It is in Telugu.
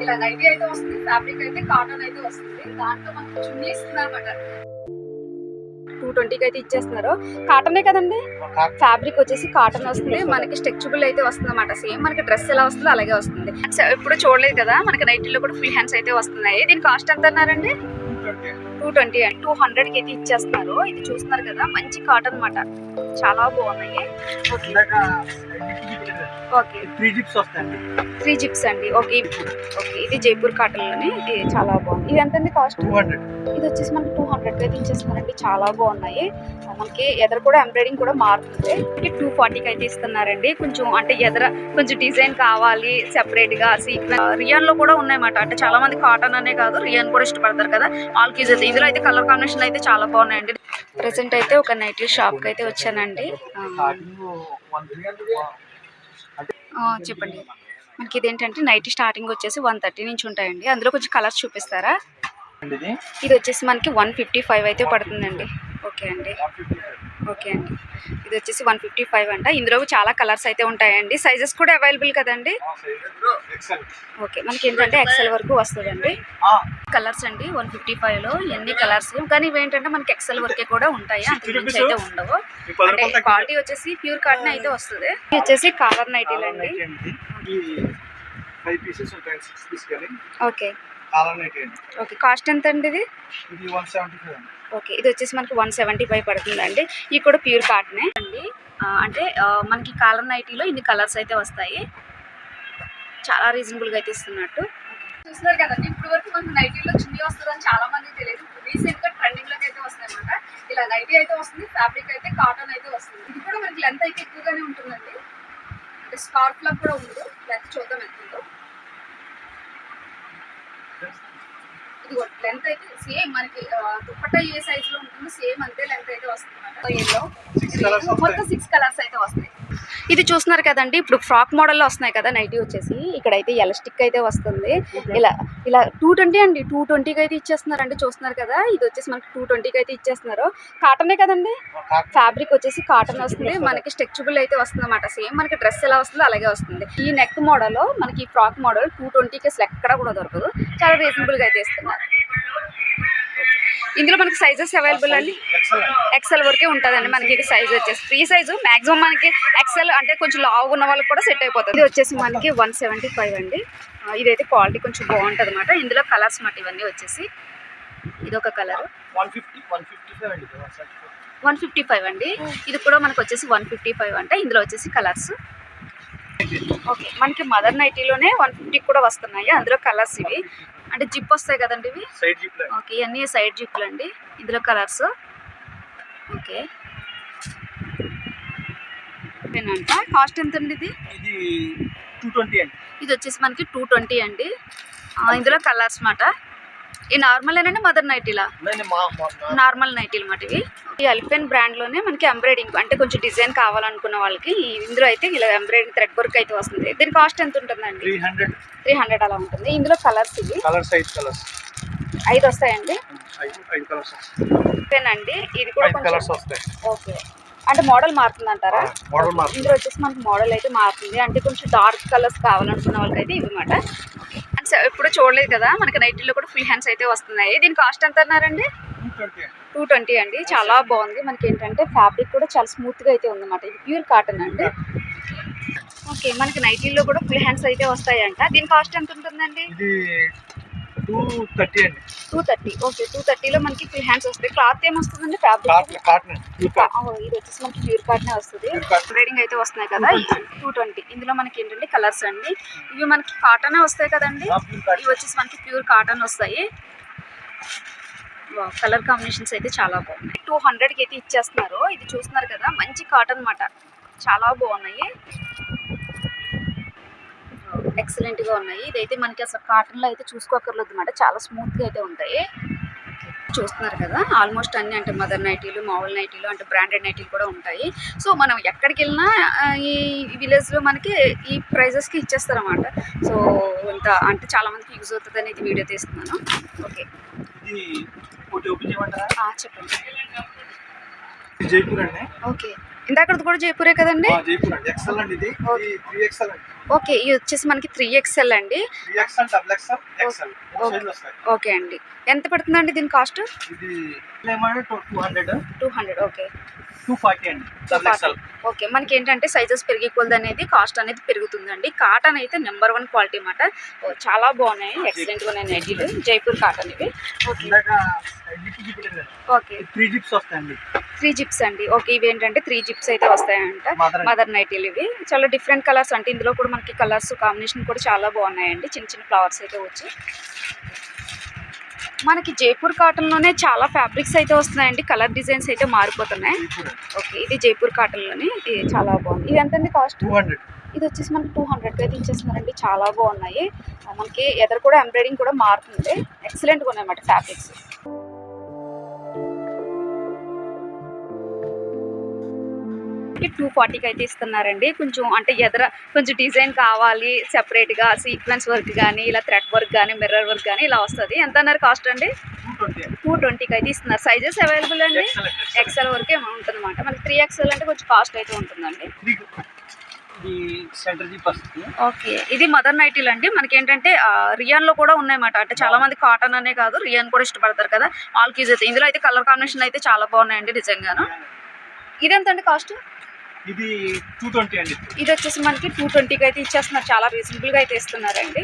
ఇలా లైట్ అయితే వస్తుంది ఫ్యాబ్రిక్ అయితే కాటన్ అయితే వస్తుంది. దాంట్లో మనకి చున్నీ ఇస్తున్నారన్నమాట టూ ట్వంటీకి అయితే ఇచ్చేస్తున్నారు. కాటనే కదండి? ఫ్యాబ్రిక్ వచ్చేసి కాటన్ వస్తుంది. మనకి స్ట్రెచబుల్ అయితే వస్తుంది అనమాట సేమ్ మనకి డ్రెస్ ఎలా వస్తుందో అలాగే వస్తుంది. ఇప్పుడు చూడలేదు కదా మనకి నైటీలో కూడా ఫుల్ హ్యాండ్స్ అయితే వస్తున్నాయి. దీని కాస్ట్ ఎంత అన్నారండి? Two twenty and. టూ హండ్రెడ్కి అయితే ఇచ్చేస్తున్నారు. ఇది చూస్తున్నారు కదా మంచి కాటన్ అన్నమాట. చాలా బాగున్నాయి. ఓకే. త్రీ జిప్స్ వస్తాయండి. త్రీ జిప్స్ అండి. ఓకే. ఓకే. ఇది జైపూర్ కాటన్లోని ఇది చాలా బాగుంది. ఇది ఎంత అండి కాస్ట్? Two hundred. ఇది వచ్చేసి మనకి టూ హండ్రెడ్ అయితే ఇచ్చేస్తున్నారండి చాలా బాగున్నాయి. మనకి ఎదర కూడా ఎంబ్రాయిడింగ్ కూడా మారుతుంది. టూ ఫార్టీకి అయితే ఇస్తున్నారండి. కొంచెం అంటే ఎదర కొంచెం డిజైన్ కావాలి సెపరేట్గా రియాన్లో కూడా ఉన్నాయన్నమాట. అంటే చాలా మంది కాటన్ అనే కాదు రియాన్ కూడా ఇష్టపడతారు కదా. ఆల్ కీజ్ అయితే ఇందులో అయితే కలర్ కాంబినేషన్ అయితే చాలా బాగున్నాయండి. ప్రెసెంట్ అయితే ఒక నైటీ షాప్కి అయితే వచ్చానండి. చెప్పండి. మనకి ఇదేంటంటే నైట్ స్టార్టింగ్ వచ్చేసి వన్ థర్టీ నుంచి ఉంటాయండి. అందులో కొంచెం కలర్స్ చూపిస్తారా? ఇది వచ్చేసి మనకి వన్ ఫిఫ్టీ ఫైవ్ అయితే పడుతుందండి. ఓకే అండి. ఓకే అండి. ఇది వచ్చేసి వన్ ఫిఫ్టీ ఫైవ్ అంట. ఇందులో చాలా కలర్స్ అయితే ఉంటాయండి. సైజెస్ కూడా అవైలబుల్ కదండి? ఓకే. మనకి ఏంటంటే ఎక్సెల్ వరకు వస్తుందండి. కలర్స్ అండి వన్ ఫిఫ్టీ ఫైవ్లో ఎన్ని కలర్స్? కానీ ఇవి ఏంటంటే మనకి ఎక్సెల్ వరకే కూడా ఉంటాయి. అంత మించి అయితే ఉండవు. అంటే క్వాలిటీ వచ్చేసి ప్యూర్ కాటన్ అయితే వస్తుంది. ఇది వచ్చేసి కాలర్ నైటీలు అండి. ఫైవ్ పీసెస్ ఉంటాయి. సిక్స్ పీస్ కానీ ఓకే. ఓకే. కాస్ట్ ఎంత అండి ఇది? ఇది వన్ సెవెంటీ ఫైవ్ ఓకే ఇది వచ్చేసి మనకి వన్ సెవెంటీ ఫైవ్ పడుతుందండి. ఇది కూడా ప్యూర్ కాటనే. అండి అంటే మనకి కాలర్ నైటీలో ఇన్ని కలర్స్ అయితే వస్తాయి. చాలా రీజనబుల్గా అయితే ఇస్తున్నట్టు. చూస్తున్నారు కదండి ఇప్పుడు వరకు మనకి నైటీలో చున్నీ వస్తుందని చాలా మంది తెలియదు. రీసెంట్గా ట్రెండింగ్లోకి అయితే వస్తాయి అనమాట ఇలా నైటీ అయితే వస్తుంది ఫ్యాబ్రిక్ అయితే కాటన్ అయితే వస్తుంది. ఇది కూడా మనకి లెంత్ అయితే ఎక్కువగానే ఉంటుందండి. అంటే స్కార్ఫ్ లాగా కూడా ఉంది. లెంత్ చూద్దాం ఎంత ఉందో ఇది లెంత్ అయితే సేమ్ మనకి ఆ, దుప్పట్టా ఏ సైజ్లో ఉంటుందో సేమ్ అంతే లెంత్ అయితే వస్తుంది మొత్తం. సిక్స్ కలర్స్ అయితే వస్తాయి ఇది చూస్తున్నారు కదండి. ఇప్పుడు ఫ్రాక్ మోడల్లో వస్తున్నాయి కదా నైటీ వచ్చేసి. ఇక్కడైతే ఎలాస్టిక్ అయితే వస్తుంది. ఇలా ఇలా టూ ట్వంటీ అండి. టూ ట్వంటీకి అయితే ఇచ్చేస్తున్నారండి చూస్తున్నారు కదా. ఇది వచ్చేసి మనకి టూ ట్వంటీకి అయితే ఇచ్చేస్తున్నారు. కాటనే కదండి? ఫ్యాబ్రిక్ వచ్చేసి కాటన్ వస్తుంది. మనకి స్ట్రెచబుల్ అయితే వస్తుంది అనమాట సేమ్ మనకి డ్రెస్ ఎలా వస్తుందో అలాగే వస్తుంది. ఈ నెక్ మోడల్ మనకి ఫ్రాక్ మోడల్ టూ ట్వంటీకి అసలు ఎక్కడ కూడా దొరకదు. చాలా రీజనబుల్గా అయితే ఇస్తున్నారు. ఇందులో మనకి సైజెస్ అవైలబుల్ అండి. ఎక్సెల్ వరకే ఉంటుందండి మనకి ఇది సైజ్ వచ్చేసి. ఫ్రీ సైజు మాక్సిమం మనకి ఎక్సెల్ అంటే కొంచెం లావు ఉన్న వాళ్ళకి కూడా సెట్ అయిపోతుంది. ఇది వచ్చేసి మనకి వన్ సెవెంటీ ఫైవ్ అండి ఇదైతే క్వాలిటీ కొంచెం బాగుంటుంది అనమాట ఇందులో కలర్స్ మాట ఇవన్నీ వచ్చేసి. ఇది ఒక colour one fifty fifty five అండి. ఫిఫ్టీ ఇది కూడా మనకు వచ్చేసి వన్ ఫిఫ్టీ ఫైవ్ అంటే. ఇందులో వచ్చేసి కలర్స్ ఓకే మనకి మదర్ నైటీలోనే వన్ ఫిఫ్టీకి కూడా వస్తున్నాయి. అందులో కలర్స్ ఇవి. అంటే జిప్ వస్తాయి కదండి ఇవి? సైడ్ జిప్ ఓకే ఇవన్నీ సైడ్ జిప్లు అండి. ఇందులో కలర్స్ ఓకే. అంట కాస్ట్ ఎంత అండి ఇది? ఇది టూ ట్వంటీ అండి. ఇది వచ్చేసి మనకి టూ ట్వంటీ అండి. ఇందులో కలర్స్ మాట. ఈ నార్మల్ ఏనండి మదర్ నైటీలా నార్మల్ నైటీలు మాట ఇవి. ఈ అల్పెన్ బ్రాండ్లోనే మనకి ఎంబ్రాయిడింగ్ అంటే కొంచెం డిజైన్ కావాలనుకున్న వాళ్ళకి ఇందులో అయితే ఇలా ఎంబ్రాయిడింగ్ థ్రెడ్ వర్క్ అయితే వస్తుంది. దీని కాస్ట్ ఎంత ఉంటుందండి? త్రీ హండ్రెడ్ త్రీ హండ్రెడ్ అలా ఉంటుంది. ఇందులో కలర్స్ ఇవి. కలర్స్ ఐదు కలర్స్ ఐదు వస్తాయండి? ఐదు కలర్స్ అండి ఇది కూడా కలర్స్ వస్తాయి. ఓకే. అంటే మోడల్ మారుతుంది అంటారా మోడల్ ఇందులో వచ్చేసి మనకి మోడల్ అయితే మారుతుంది. అంటే కొంచెం డార్క్ కలర్స్ కావాలనుకున్న వాళ్ళకి అయితే ఇప్పుడు చూడలేదు కదా మనకి నైటీలో కూడా ఫుల్ హ్యాండ్స్ అయితే వస్తున్నాయి. దీని కాస్ట్ ఎంత అన్నారండి? టూ ట్వంటీ అండి. చాలా బాగుంది. మనకి ఏంటంటే ఫ్యాబ్రిక్ కూడా చాలా స్మూత్గా అయితే ఉందన్నమాట. ఇది ప్యూర్ కాటన్ అండి. ఓకే మనకి నైటీలో కూడా ఫుల్ హ్యాండ్స్ అయితే వస్తాయంట. దీని కాస్ట్ ఎంత ఉంటుందండి? టూ థర్టీ అండి. టూ థర్టీ ఓకే టూ థర్టీలో మనకి ఫుల్ హ్యాండ్స్ వస్తాయి. క్లాత్ ఏమొస్తుందండి ఫ్యాబ్రిక్ కాటన్ ఇది వచ్చేసి మనకి ప్యూర్ కాటనే వస్తుంది. రేడింగ్ అయితే వస్తున్నాయి కదా. టూ ట్వంటీ ఇందులో మనకి ఏంటంటే కలర్స్ అండి. ఇవి మనకి కాటనే వస్తాయి కదండి. కాటన్ ఇవి వచ్చేసి మనకి ప్యూర్ కాటన్ వస్తాయి. కలర్ కాంబినేషన్స్ అయితే చాలా బాగున్నాయి. టూ హండ్రెడ్కి అయితే ఇచ్చేస్తున్నారు. ఇది చూస్తున్నారు కదా మంచి కాటన్ అన్నమాట. చాలా బాగున్నాయి. ఎక్సలెంట్గా ఉన్నాయి. ఇదైతే మనకి అసలు కాటన్లో అయితే చూసుకోకర్లేదు అనమాట చాలా స్మూత్గా అయితే ఉంటాయి. చూస్తున్నారు కదా ఆల్మోస్ట్ అన్ని అంటే మదర్ నైటీలు మామూలు నైటీలు అంటే బ్రాండెడ్ నైటీలు కూడా ఉంటాయి. సో మనం ఎక్కడికి వెళ్ళినా ఈ విలేజ్లో మనకి ఈ ప్రైజెస్కి ఇచ్చేస్తారన్నమాట. సో ఇంత అంటే చాలా మందికి యూజ్ అవుతుంది అనేది వీడియో తీస్తున్నాను. ఓకే. చెప్పండి. ఇది జైపూర్ అండి. ఓకే. ఇందాకది కూడా జైపూరే కదండి? ఓకే. ఇది వచ్చేసి మనకి త్రీ ఎక్స్ఎల్ అండి. ఓకే. అండి. ఎంత పడుతుందండి దీని cost? Two hundred okay. Two forty అండి. డబుల్ ఎక్స్ఎల్ ఓకే మనకి ఏంటంటే సైజెస్ పెరిగే కొలది అనేది కాస్ట్ అనేది పెరుగుతుందండి. కాటన్ అయితే నెంబర్ వన్ క్వాలిటీ అన్నమాట. ఓ, చాలా బాగున్నాయి. ఎక్సలెంట్గా ఉన్నాయి నైటీలు జైపూర్ కాటన్ ఇవి. ఓకే త్రీ జిప్స్ వస్తాయండి. త్రీ జిప్స్ అండి. ఓకే ఇవి ఏంటంటే త్రీ జిప్స్ అయితే వస్తాయంట. మదర్ మదర్ నైటీలు ఇవి. చాలా డిఫరెంట్ కలర్స్ అంటే ఇందులో కూడా మనకి కలర్స్ కాంబినేషన్ కూడా చాలా బాగున్నాయండి. చిన్న చిన్న ఫ్లవర్స్ అయితే వచ్చి. మనకి జైపూర్ కాటన్లోనే చాలా ఫ్యాబ్రిక్స్ అయితే వస్తున్నాయండి. కలర్ డిజైన్స్ అయితే మారిపోతున్నాయి. ఓకే ఇది జైపూర్ కాటన్లోనే ఇది చాలా బాగుంది. ఇది ఎంతండి కాస్ట్? ఇది వచ్చేసి మనకి టూ హండ్రెడ్కి అయితే ఇచ్చేస్తున్నారండి చాలా బాగున్నాయి. మనకి ఎదరు కూడా ఎంబ్రాయిడింగ్ కూడా మారుతుంది. ఎక్సలెంట్గా ఉన్నాయన్నమాట ఫ్యాబ్రిక్స్. టూ ఫార్టీకి అయితే ఇస్తున్నారండి. కొంచెం అంటే ఎదర కొంచెం డిజైన్ కావాలి సెపరేట్గా సీక్వెన్స్ వర్క్ కానీ ఇలా థ్రెడ్ వర్క్ కానీ మిర్రర్ వర్క్ కానీ ఇలా వస్తుంది. ఎంత అన్నారు కాస్ట్ అండి టూ ట్వంటీకి అయితే ఇస్తున్నారు. సైజెస్ అవైలబుల్ అండి? ఎక్స్ఎల్ ఎక్సెల్ వరకే ఉంటుంది అనమాట మనకి త్రీ ఎక్సెల్ అంటే కొంచెం కాస్ట్ అయితే ఉంటుందండి. ఓకే. ఇది మదర్ నైటీల్ అండి. మనకి ఏంటంటే రియాన్లో కూడా ఉన్నాయన్నమాట. అంటే చాలా మంది కాటన్ అనే కాదు రియాన్ కూడా ఇష్టపడతారు కదా. ఆల్ కీజ్ అయితే. ఇందులో అయితే కలర్ కాంబినేషన్ అయితే చాలా బాగున్నాయండి నిజంగాను ఇది ఎంత అండి కాస్ట్ ఇది టూ ట్వంటీ అండి. ఇది వచ్చేసి మనకి టూ ట్వంటీకి అయితే ఇచ్చేస్తున్నారు. చాలా రీజనబుల్గా అయితే ఇస్తున్నారండి.